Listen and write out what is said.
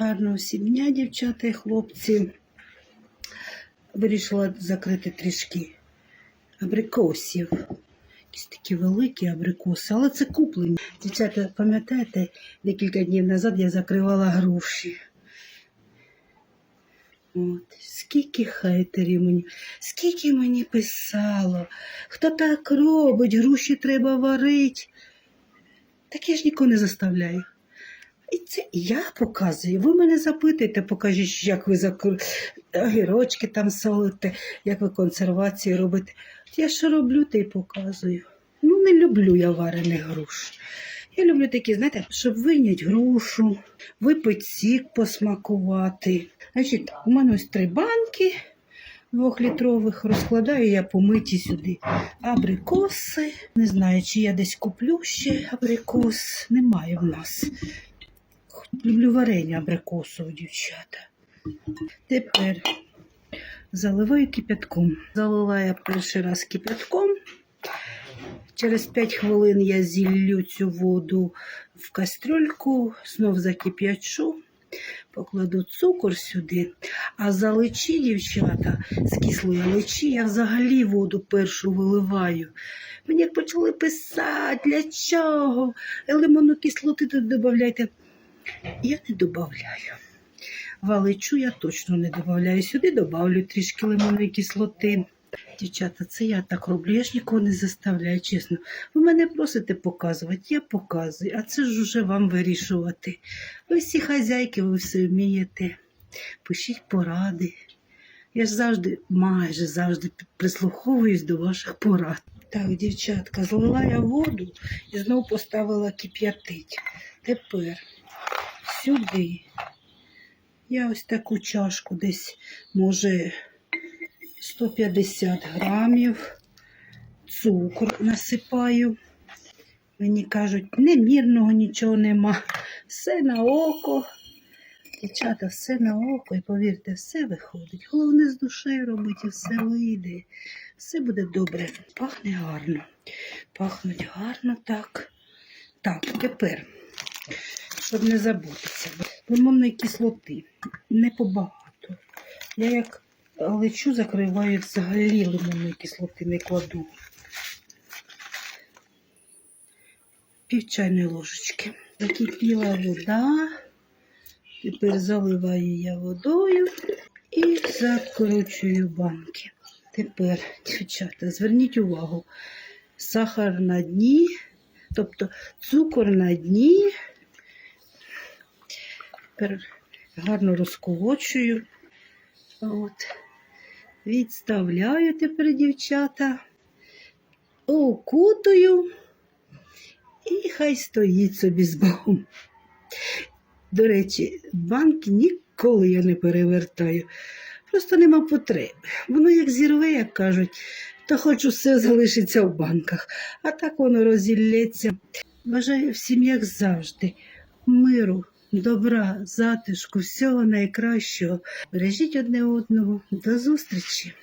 Гарного всім дня, дівчата і хлопці. Вирішила закрити трішки абрикосів. Якісь такі великі абрикоси, але це куплені. Дівчата, пам'ятаєте, декілька днів назад я закривала груші. От. Скільки хейтерів мені, скільки мені писало, хто так робить, груші треба варити. Так я ж нікого не заставляю. І це я показую. Ви мене запитуєте, покажіть, як ви закр... огірочки там солите, як ви консервації робите. Я що роблю, те й показую. Ну, не люблю я варених груш. Я люблю такі, знаєте, щоб вийняти грушу, випити сік, посмакувати. Значить, у мене ось три банки двохлітрових, розкладаю я помиті сюди абрикоси. Не знаю, чи я десь куплю ще абрикос. Немає в нас. Люблю варення абрикосове, дівчата. Тепер заливаю кипятком. Залила я перший раз кипятком. Через 5 хвилин я зіллю цю воду в кастрюльку, знов закип'ячу, покладу цукор сюди. А за личі, дівчата, з кислої личі, я взагалі воду першу виливаю. Мені почали писати, для чого? Лимонну кислоти тут додавайте. Я не додаю. Валичу я точно не додаю. Сюди додавлю трішки лимонної кислоти. Дівчата, це я так роблю. Я ж нікого не заставляю, чесно. Ви мене просите показувати, я показую, а це ж уже вам вирішувати. Ви всі хазяйки, ви все вмієте. Пишіть поради. Я ж завжди, майже завжди прислуховуюсь до ваших порад. Так, дівчатка, злила я воду і знову поставила кип'ятить. Тепер сюди. Я ось таку чашку десь, може, 150 грамів цукру насипаю. Мені кажуть, немірного нічого нема. Все на око. Дівчата, все на око, і повірте, все виходить. Головне з душею робити, і все вийде. Все буде добре. Пахне гарно. Пахнуть гарно так. Так, тепер, щоб не забутися, лимонної кислоти. Не побагато. Я як лечу, закриваю взагалі лимонної кислоти не кладу. Пів чайної ложечки. Закипіла вода. Тепер заливаю я водою і закручую банки. Тепер, дівчата, зверніть увагу, сахар на дні, тобто цукор на дні. Тепер гарно розколочую. От. Відставляю тепер, дівчата, окутую і хай стоїть собі з Богом. До речі, банки ніколи я не перевертаю. Просто нема потреби. Воно як зірве, як кажуть, то хоч усе залишиться в банках, а так воно розілється. Бажаю всім, як завжди, миру, добра, затишку, всього найкращого. Бережіть одне одного. До зустрічі!